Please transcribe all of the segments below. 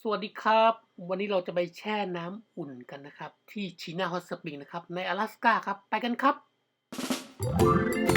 สวัสดีครับ วันนี้เราจะไปแช่น้ำอุ่นกันนะครับ ที่ชีนาฮอตสปริงนะครับ ใน阿拉斯加ครับ ไปกันครับ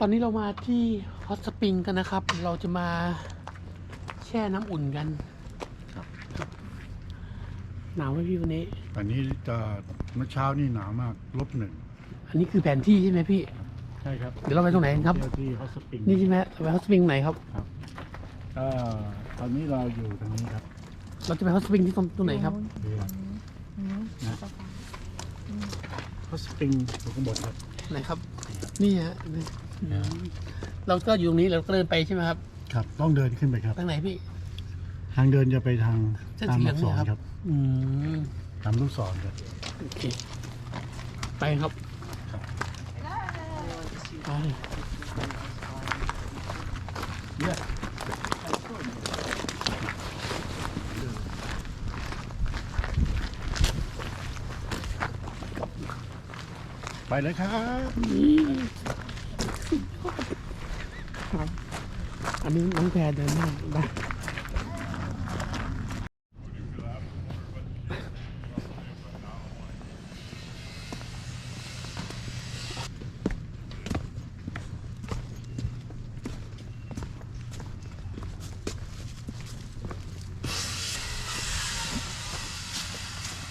ตอนนี้เรามาที่ฮอตสปริงกันนะครับ เราจะมาแช่น้ำอุ่นกันครับ หนาวไหมพี่วันนี้ อันนี้จะเมื่อเช้านี่หนาวมากลบหนึ่งอันนี้คือแผนที่ใช่ไหมพี่ ใช่ครับเดี๋ยวเราไปตรงไหนกันครับ เที่ยวที่ฮอตสปริงนี่ใช่ไหมเราไปฮอตสปริงไหนครับครับก็ตอนนี้เราอยู่ตรงนี้ครับ เราจะไปฮอตสปริงที่ตรงตรงไหนครับดูนะ ฮอตสปริงอยู่ข้างบนครับ ไหนครับ นี่ฮะนี่อืม เราก็อยู่ตรงนี้เราก็เดินไปใช่ไหมครับครับ ต้องเดินขึ้นไปครับ ทางไหนพี่ ทางเดินจะไปทางเส้นตามสีเหลืลูองกศรเนี่ยครับ ครับ อืมตามลูกศรครับ โอเคไปครับครับ ไปเนี่ยไปเลยครับ นี่ครับ อันนี้น้องแพรเดินมาไป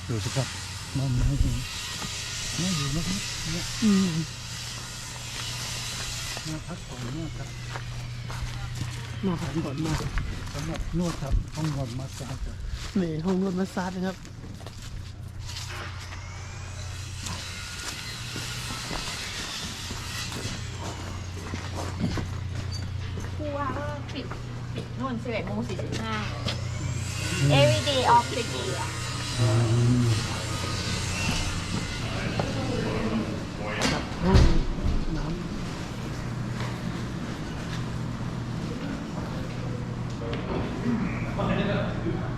ดูสิครับมองไม่เห็นไม่อยู่นะครับเนี่ย อืม มาพักผ่อนนวดครับ มาผ่านก่อนมาสำหรับนวดครับห้องนอนมาสซาจครับนี่ห้องนวดมัสซาจนะครับผู้ว่าก็ปิดปิดนู่น11โมง45 every day of the day อะ ห้องน้ำ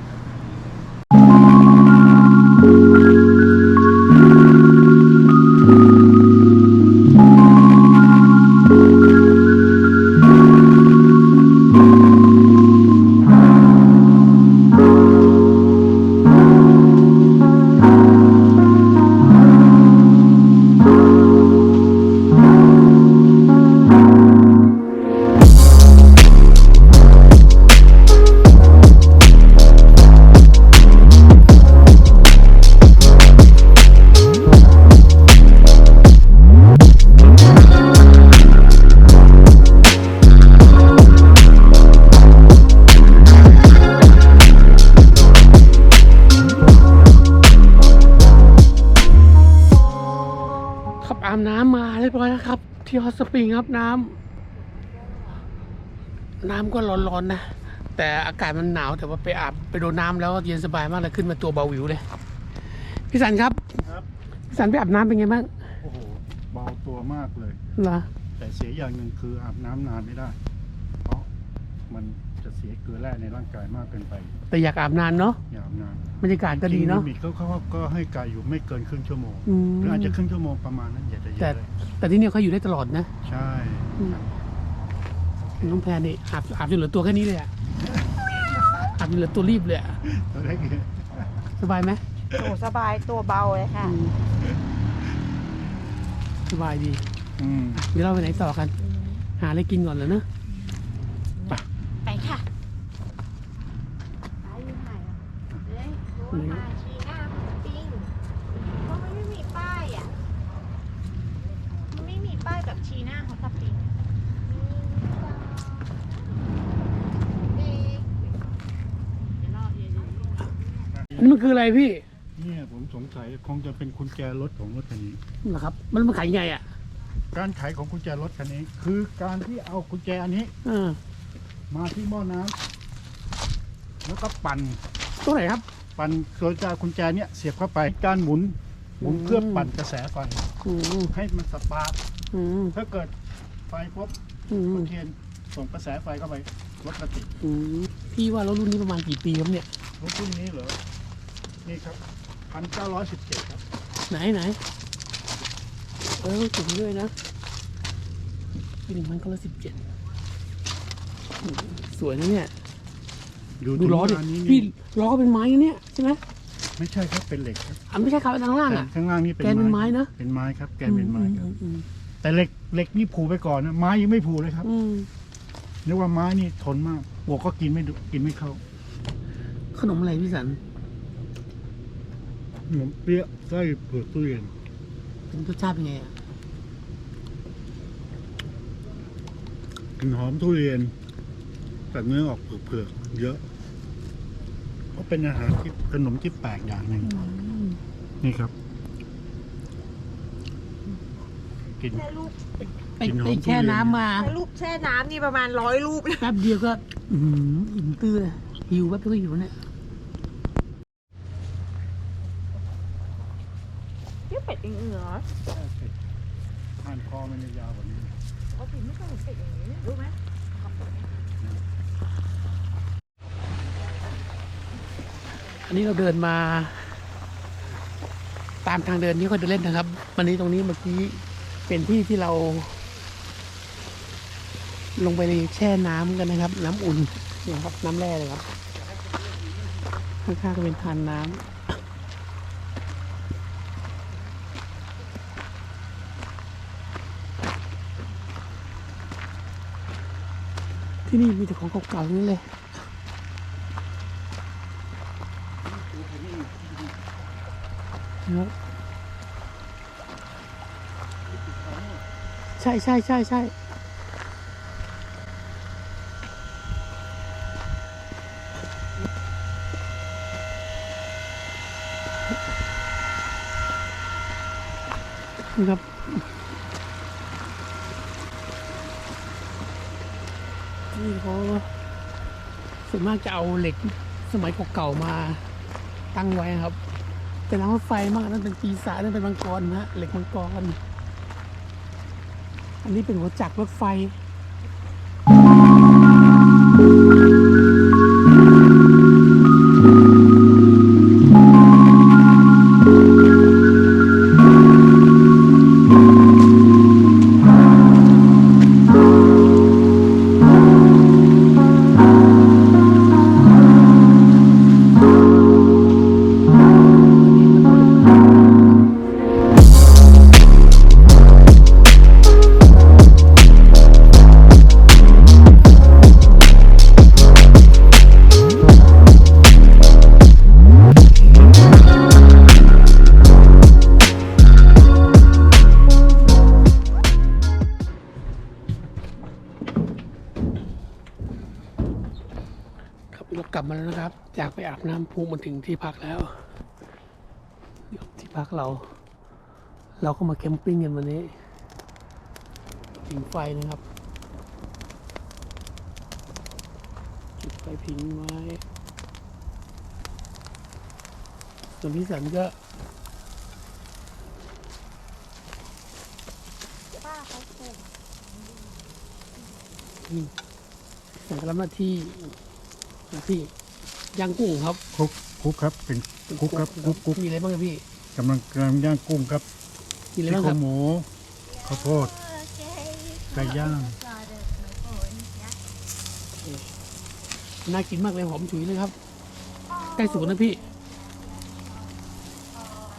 สปริงครับน้ำน้ำก็ร้อนๆนะ แต่อากาศมันหนาวแต่ว่าไปอาบไปโดนน้ำแล้วเย็นสบายมากเลยขึ้นมาตัวเบาหวิวเลยพี่สันครับครับ พี่สันไปอาบน้ำเป็นไงบ้างโอ้โหเบาตัวมากเลย เหรอแต่เสียอย่างหนึ่งคืออาบน้ำนานไม่ได้ เพราะมัน จะเสียเกลือแร่ในร่างกายมากเกินไป แต่อยากอาบนานเนาะอย่าอาบนานบรรยากาศก็ดีเนาะจริงลิมิตเขาเขาก็ให้กายอยู่ไม่เกินครึ่งชั่วโมงอืม หรืออาจจะครึ่งชั่วโมงประมาณนั้นอย่าจะเยแต่อะเลยแต่ที่เนี่ยเขาอยู่ได้ตลอดนะ ใช่อืมน้องแพรนี่อาบอาบจนเหลือตัวแค่นี้เลยอะอาบจนเหลือตัวรีบเลยอะตัวเล็กเนี่ยสบายไหมโอ้สบายตัวเบาเลยค่ะอืมสบายดี อืม เดี๋ยวเราไปไหนต่อกัน หาอะไรกินก่อนเลยเนอะ ไปค่ะไปอยู่ไหนอะเอ้ยรู้ว่ามาชีหน้าปิ้งเพราะมันไม่มีป้ายอะมันไม่มีป้ายแบบชีหน้าฮอตสปริงอะเอ๊ะเดี๋ยวรอเดี๋ยวดูอันนี้มันคืออะไรพี่เนี่ยผมสงสัยคงจะเป็นกุญแจรถของรถคันนี้ เหรอครับ มันมันขายยังไงอะการขายของกุญแจรถคันนี้ คือการที่เอากุญแจอันนี้ เออมาที่หม้อน้ำแล้วก็ปั่นตัวไหนครับ ปั่นโดยจะเอากุญแจเนี่ยเสียบเข้าไปการหมุนหมุนเพื่อปั่นกระแสไฟอืมให้มันสปาร์คอืมถ้าเกิดไฟปุ๊บอืมต้นเทียนส่งกระแสไฟเข้าไปรถกระติดอืมพี่ว่ารถรุ่นนี้ประมาณกี่ปีครับเนี่ย รถรุ่นนี้เหรอนี่ครับพันเก้าร้อยสิบเจ็ดครับไหนไหนเออถึงด้วยนะปีหนึ่งพันเก้าร้อยสิบเจ็ดสวยนะเนี่ย ดูล้อดิถึงเวลานี้พี่นี่ล้อก็เป็นไม้นะเนี่ยใช่ไหมไม่ใช่ครับเป็นเหล็กครับอะไม่ใช่ครับอันข้างล่างอะ ข้างล่างนี่เป็นแกนเป็นไม้นะ เป็นไม้ครับ แกนเป็นไม้ครับอือืมแต่เหล็กเหล็กนี่ผูไปก่อนนะไม้ยังไม่ผูเลยครับอืมนึกว่าไม้นี่ทนมากหัวก็กินไม่ดุกินไม่เข้าขนมอะไรพี่สันขนมเปี๊ยะไส้เผือกตู้เย็นเป็นรสชาติเป็นไงอะกลิ่นหอมทุเรียน แต่เนื้อออกเผือกๆเยอะ ก็เป็นอาหารที่ขนมที่แปลกอย่างหนึ่งนี่ครับกลินแค่ลูกไปกินหอมไปแช่ทุเรียน น้ำมาแค่ลูกแช่น้ำนี่ประมาณร้อยลูกแป๊บเดียวก็อือหืออิ่มตื้อเลยหิวแป๊บเดียวก็หิวเนี่ยเที่ยวเป็ดเองเหรอผ่านคอมันจะยาวกว่านี้ปกติไม่เคยเห็นเป็ดอย่างนี้ รู้ไหม อันนี้เราเดินมา ตามทางเดินที่เขาเดินเล่นนะครับ วันนี้ตรงนี้เมื่อกี้เป็นที่ที่เรา ลงไปแช่น้ำกันนะครับ น้ำอุ่นเนี่ยครับ น้ำแร่เลยครับข้างๆก็เป็นทานน้ำที่นี่มีแต่ของเก่าๆนั้นเลย นะครับ ใช่ใช่ใช่ใช่ครับนี่เขาส่วนมากจะเอาเหล็กสมัยเก่าๆมาตั้งไว้ครับ เป็นรางรถไฟมากนั่นเป็นปีศาจนั่นเป็นมังกรนะฮะเหล็กมังกร อันนี้เป็นหัวจักรรถไฟ กลับมาแล้วนะครับ จากไปอาบน้ำพุมาถึงที่พักแล้วที่พักเรา เราก็มาแคมปิ้งกันวันนี้ผิงไฟนะครับจุดไฟผิงไว้ ส่วนพี่สันก็ป้าเขาปลูกสันก็รับหน้าที่ น้าที่ย่างกุ้งครับคุกคุกครับ เป็นคุกครับคุกคุกมีอะไรบ้างครับพี่กำลังกำลังย่างกุ้งครับมีอะไรซี่บ้างโคครรับงหมูข้าวโพด ไก่ย่าง น่ากินมากเลยหอมฉุยเลยครับ ใกล้สุกนะพี่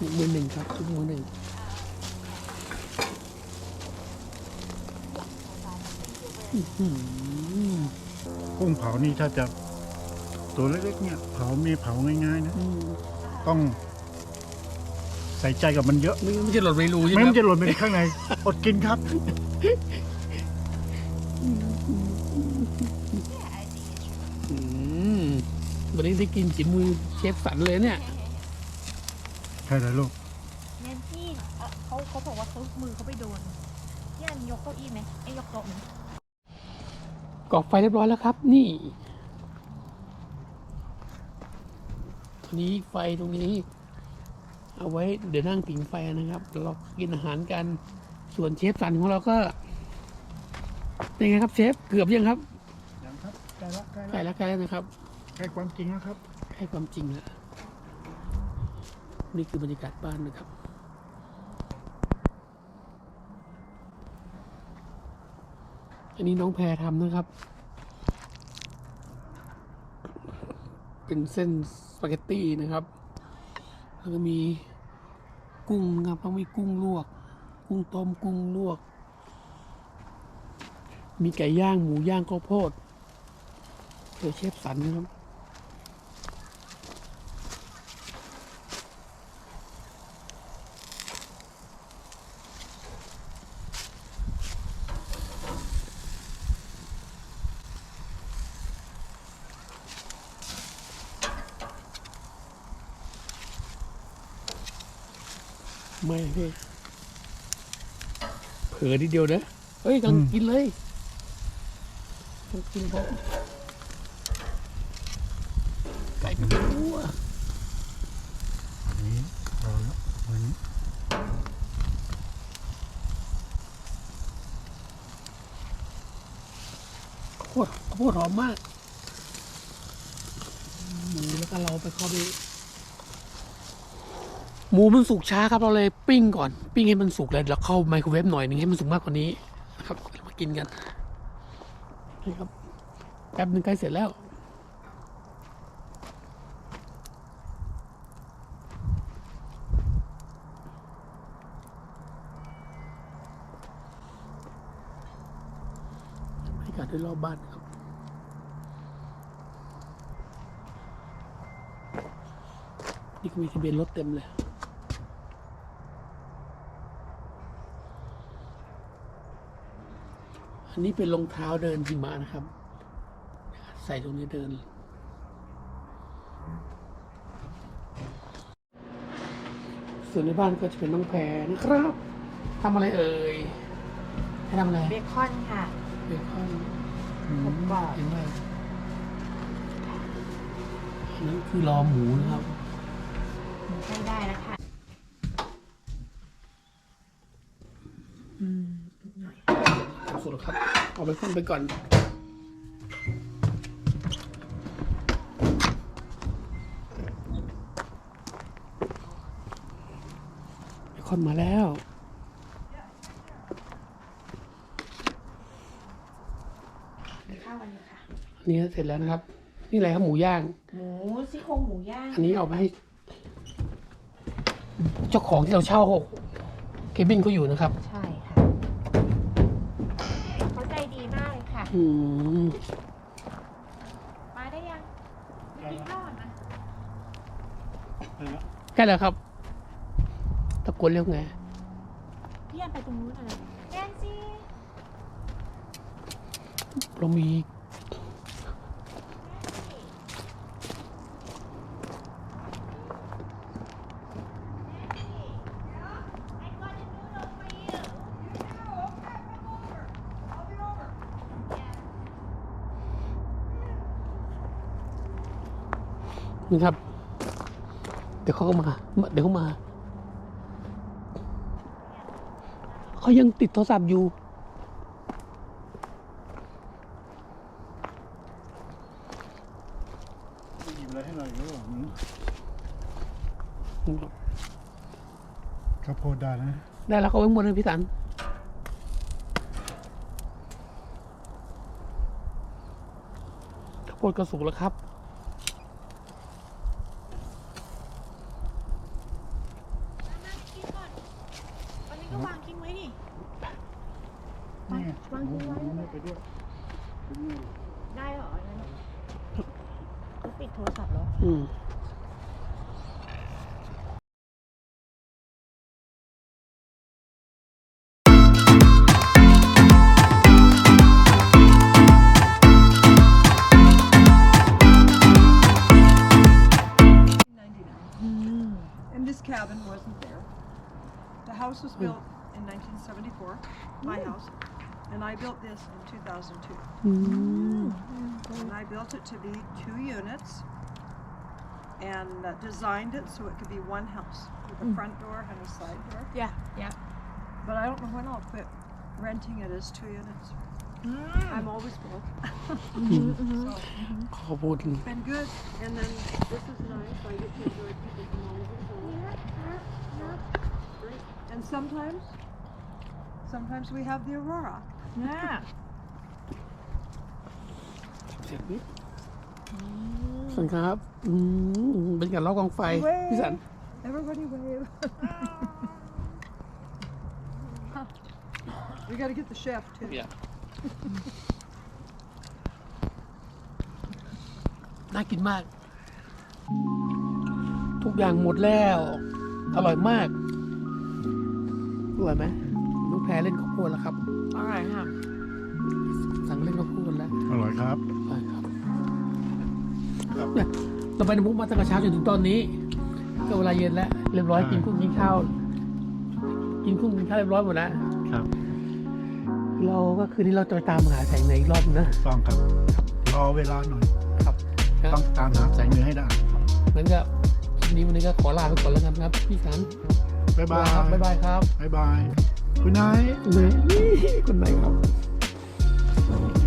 นี่มือหนึ่งครับทุกมือหนึ่งอื้อหือกุ้งเผานี่ถ้าจะ ตัวเล็กๆเนี่ยเผามีเผาง่ายๆนะอืมต้องใส่ใจกับมันเยอะไม่ไม่ใช่หลอดไวรูใช่ไหมไม่คงั้รับนจะหล่นไปข้างใน อดกินครับ อืมวันนี้ได้กินจิมือเชฟสันเลยเนี่ย ใช่เลยลูกแนนที่เอ่อเขาเขาบอกว่าเขามือเขาไปโดนย่านยกเก้าอี้ไหมไอ้ยกโต๊ะไหมก่อไฟเรียบร้อยแล้วครับ นี่ที นี้ไฟตรงนี้ เอาไว้เดี๋ยวนั่งผิงไฟนะครับเดี๋ยวเรากินอาหารกันส่วนเชฟสันของเราก็เป็นไงครับเชฟเกือบยังครับยังครับใกล้ละใกล้ใกล้ละแล้วใกล้แล้วนะครับใกล้ความจริงแล้วครับให้ความจริงแล้วนี่คือบรรยากาศบ้านนะครับ อันนี้น้องแพรทำนะครับ เป็นเส้นสปาเกตตี้นะครับ แล้วก็มีกุ้งครับแล้วมีกุ้งลวก กุ้งต้มกุ้งลวก มีไก่ย่างหมูย่างข้าวโพดเดยเชฟสันนะครับ ไม่พี่เผลอทีเดียวนะเฮ้ยต้องอืมกินเลยต้องกินเพราะไก่เป็นตัวอันนี้พอแล้วอันนี้ข้าวโพดข้าวโพดหอมมากหมูแล้วก็เราไปเข้าไป หมูมันสุกช้าครับเราเลยปิ้งก่อน ปิ้งให้มันสุกเลยแล้วเข้าไมโครเวฟหน่อยหนึงให้มันสุกมากกว่านี้นะครับมากินกันนี่ครับแป๊บหนึงใกล้เสร็จแล้วบรรยากาศด้วยรอบบ้านครับนี่ก็มีทะเบียนรถเต็มเลย อันนี้เป็นรองเท้าเดินหิมะนะครับ ใส่ตรงนี้เดิน ส่วนในบ้านก็จะเป็นน้องแพรนะครับทำอะไรเอ่ยให้ทำอะไรเบคอนค่ะ เบคอนผมบอกเห็นไหมอันนั้นคือรอหมูนะครับ ใช้ได้แล้วค่ะ สุดแล้ว ครับเอาเบคอนไปก่อนเบคอนมาแล้วข้าวกันเลยค่ะอันนี้เสร็จแล้วนะครับ นี่อะไรครับหมูย่าง หมูซี่โครงหมูย่าง อันนี้เอาไปให้ เจ้าของที่เราเช่าเคบินเขาอยู่นะครับ ใช่ อืมมาได้ยังไม่กินข้าวก่อนนะไปแล้วใกล้แล้วครับ ตะโกนเรียกไง พี่แอนไปตรงนู้นเลยแอนซี่ เรามี นี่ครับ เดี๋ยวเขาก็มา เดี๋ยวเขามา เขายังติดโทรศัพท์อยู่ หยิบอะไรให้หน่อยก็บอกมึงข้าวโพดได้นะได้แล้วเขาไว้หมดเลยพี่สัน ข้าวโพดก็สุกแล้วครับ house was hmm. built in 1974, my hmm. house, and I built this in 2002. Hmm. And I built it to be two units and uh, designed it so it could be one house with a front door and a side door. Yeah, yeah. But I don't know when I'll quit renting it as two units. I'm always broke. So, mm-hmm. mm-hmm. Oh, wooden. Been good, and then this is nice, I get to enjoy people from all over the world. Great. And sometimes, sometimes we have the aurora. เนี่ยเสียงนี้สันครับ อืมเป็นการเล่ากองไฟพี่สัน Everybody wave. we got to get the chef too. น่ากินมาก ทุกอย่างหมดแล้ว อร่อยมาก อร่อยไหมลูกแพรเล่นข้าวโพดแล้วครับอร่อยค่ะ สั่งเล่นข้าวโพดแล้วอร่อยครับอร่อยครับเนี่ยเราไปในมุกมาตั้งแต่เช้าจนถึงตอนนี้ ก็เวลาเย็นแล้วเรียบร้อยอ่ากิกินกุ้งกินข้าว กินกุ้งกินข้าวเรียบร้อยหมดแล้วครับ เราก็คืนนี้เราจะไปตามหาแสงเหนืออีกรอบนึงนะต้องครับรอเวลาหน่อยครับ ต้องตามหาแสงเหนือให้ได้เหมือนกับคลิปนี้วันนี้ก็ขอลาไปก่อนแล้วกันครับ พี่สัน บายบายครับบายบายครับบายบายคุณนายเลยคุณนายครับ